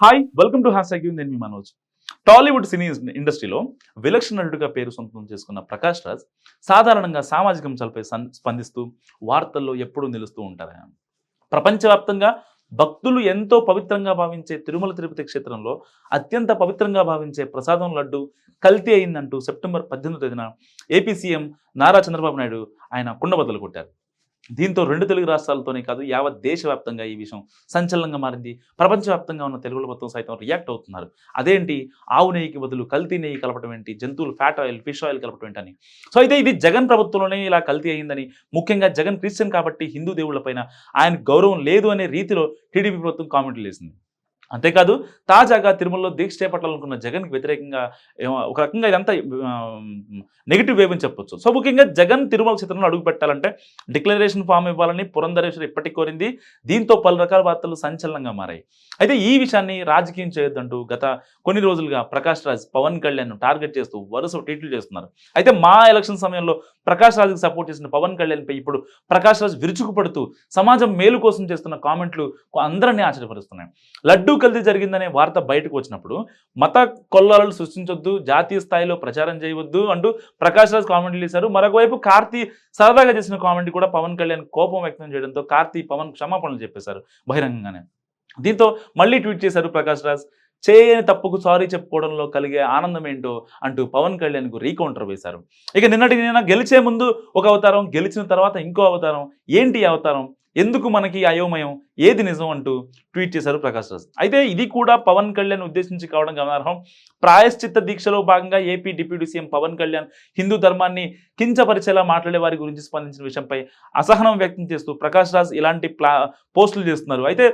Hi welcome to హ్యాష్ అగ్యూ నేను మీ మనోజ్. టాలీవుడ్ సినీ ఇండస్ట్రీలో విలక్షణ నటుడిగా పేరు సొంతం చేసుకున్న ప్రకాష్ రాజ్ సాధారణంగా సామాజిక అంశాలపై స్పందిస్తూ వార్తల్లో ఎప్పుడూ నిలుస్తూ ఉంటారు? ఆయన. ప్రపంచవ్యాప్తంగా భక్తులు ఎంతో పవిత్రంగా భావించే తిరుమల తిరుపతి క్షేత్రంలో అత్యంత పవిత్రంగా భావించే ప్రసాదం లడ్డు కల్తీ అయిందంటూ సెప్టెంబర్ పద్దెనిమిది తేదీన ఏపీ సీఎం నారా చంద్రబాబు నాయుడు ఆయన కుండబద్దలు కొట్టారు. దీంతో రెండు తెలుగు రాష్ట్రాలతోనే కాదు యావత్ దేశవ్యాప్తంగా ఈ విషయం సంచలనంగా మారింది. ప్రపంచవ్యాప్తంగా ఉన్న తెలుగుల మొత్తం సైతం రియాక్ట్ అవుతున్నారు. అదేంటి? ఆవు నెయ్యికి బదులు కల్తీ నెయ్యి కలపడం ఏంటి? జంతువులు ఫ్యాట్ ఆయిల్ ఫిష్ ఆయిల్ కలపడం ఏంటని. సో అయితే ఇది జగన్ ప్రభుత్వంలోనే ఇలా కల్తీ అయిందని ముఖ్యంగా జగన్ క్రిస్టియన్ కాబట్టి హిందూ దేవుళ్ళపైన ఆయన గౌరవం లేదు అనే రీతిలో టీడీపీ ప్రభుత్వం కామెంట్లు వేసింది అంతేకాదు తాజాగా తిరుమలలో దీక్ష చేపట్టాలనుకున్న జగన్కి వ్యతిరేకంగా ఒక రకంగా ఇదంతా నెగిటివ్ వేవ్ అని చెప్పొచ్చు. సో ముఖ్యంగా జగన్ తిరుమల చిత్రంలో అడుగు పెట్టాలంటే డిక్లరేషన్ ఫామ్ ఇవ్వాలని పురంధరేశ్వరి ఇప్పటికి కోరింది. దీంతో పలు రకాల వార్తలు సంచలనంగా మారాయి. అయితే ఈ విషయాన్ని రాజకీయం చేయొద్దంటూ గత కొన్ని రోజులుగా ప్రకాష్ రాజ్ పవన్ కళ్యాణ్ టార్గెట్ చేస్తూ వరుస ట్వీట్లు చేస్తున్నారు. అయితే మా ఎలక్షన్ సమయంలో ప్రకాష్ రాజ్కి సపోర్ట్ చేసిన పవన్ కళ్యాణ్పై ఇప్పుడు ప్రకాష్ రాజ్ విరుచుకుపడుతూ సమాజం మేలు కోసం చేస్తున్న కామెంట్లు అందరినీ ఆశ్చర్యపరుస్తున్నాయి. లడ్డూ కల్తీ జరిగిందనే వార్త బయటకు వచ్చినప్పుడు మత కొల్లాలను సృష్టించొద్దు జాతీయ స్థాయిలో ప్రచారం చేయవద్దు అంటూ ప్రకాష్ రాజ్ కామెంట్లు చేశారు. మరొకవైపు కార్తీ సరదాగా చేసిన కామెంట్ కూడా పవన్ కళ్యాణ్ కోపం వ్యక్తం చేయడంతో కార్తీ పవన్ క్షమాపణలు చెప్పేశారు బహిరంగంగానే. దీంతో మళ్ళీ ట్వీట్ చేశారు ప్రకాష్ రాజ్. చేయని తప్పుకు సారీ చెప్పుకోవడంలో కలిగే ఆనందం ఏంటో అంటూ పవన్ కళ్యాణ్కు రీకౌంటర్ వేశారు. ఇక నిన్నటి నిన్న గెలిచే ముందు ఒక అవతారం గెలిచిన తర్వాత ఇంకో అవతారం ఏంటి అవతారం? ఎందుకు మనకి అయోమయం? ఏది నిజం? అంటూ ట్వీట్ చేశారు ప్రకాష్ రాజ్. అయితే ఇది కూడా పవన్ కళ్యాణ్ ఉద్దేశించి కావడం గమనార్హం. ప్రాయశ్చిత్త దీక్షలో భాగంగా AP deputy CM Pavan Kalyan Hindu ధర్మాన్ని కించపరిచేలా మాట్లాడే వారి గురించి స్పందించిన విషయంపై అసహనం వ్యక్తం చేస్తూ ప్రకాష్ రాజ్ ఇలాంటి ప్లా పోస్టులు చేస్తున్నారు. అయితే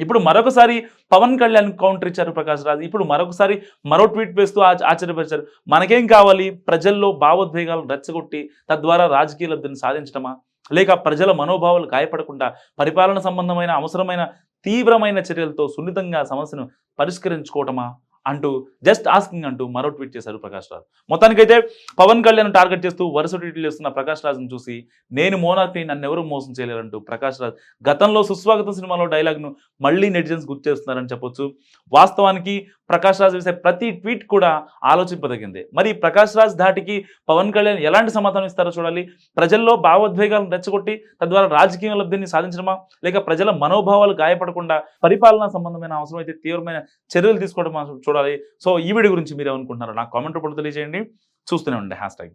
ఇప్పుడు మరొకసారి పవన్ కళ్యాణ్ కౌంటర్ ఇచ్చారు ప్రకాష్ రాజ్. ఇప్పుడు మరొకసారి మరో ట్వీట్ వేస్తూ ఆశ్చర్యపరిచారు. మనకేం కావాలి? ప్రజల్లో భావోద్వేగాలు రెచ్చగొట్టి తద్వారా రాజకీయ లబ్ధిని సాధించడమా? లేక ప్రజల మనోభావాలు గాయపడకుండా పరిపాలన సంబంధమైన అవసరమైన తీవ్రమైన చర్యలతో సున్నితంగా సమస్యను పరిష్కరించుకోవటమా? అంటూ జస్ట్ ఆస్కింగ్ అంటూ మరో ట్వీట్ చేశారు ప్రకాష్ రాజ్. మొత్తానికైతే పవన్ కళ్యాణ్ టార్గెట్ చేస్తూ వరుస ట్వీట్లు చేస్తున్న ప్రకాష్ రాజ్ను చూసి నేను మోనార్క్ని నన్ను ఎవరు మోసం చేయలేరంటూ ప్రకాష్ రాజ్ గతంలో సుస్వాగతం సినిమాలో డైలాగ్ను మళ్ళీ నెటిజన్స్ గుర్తు చేస్తున్నారని చెప్పొచ్చు. వాస్తవానికి ప్రకాష్ రాజ్ వేసే ప్రతి ట్వీట్ కూడా ఆలోచింపదగింది. మరి ప్రకాష్ రాజ్ ధాటికి పవన్ కళ్యాణ్ ఎలాంటి సమాధానం ఇస్తారో చూడాలి. ప్రజల్లో భావోద్వేగాలను రెచ్చగొట్టి తద్వారా రాజకీయ లబ్ధిని సాధించడమా? లేక ప్రజల మనోభావాలు గాయపడకుండా పరిపాలనా సంబంధమైన అవసరమైతే తీవ్రమైన చర్యలు తీసుకోవడం చూడాలి. సో ఈ వీడియో గురించి మీరు ఏమనుకుంటున్నారో నాకు కామెంట్ రూపంలో తెలియజేయండి. చూస్తూనే ఉండే హ్యాష్ ట్యాగ్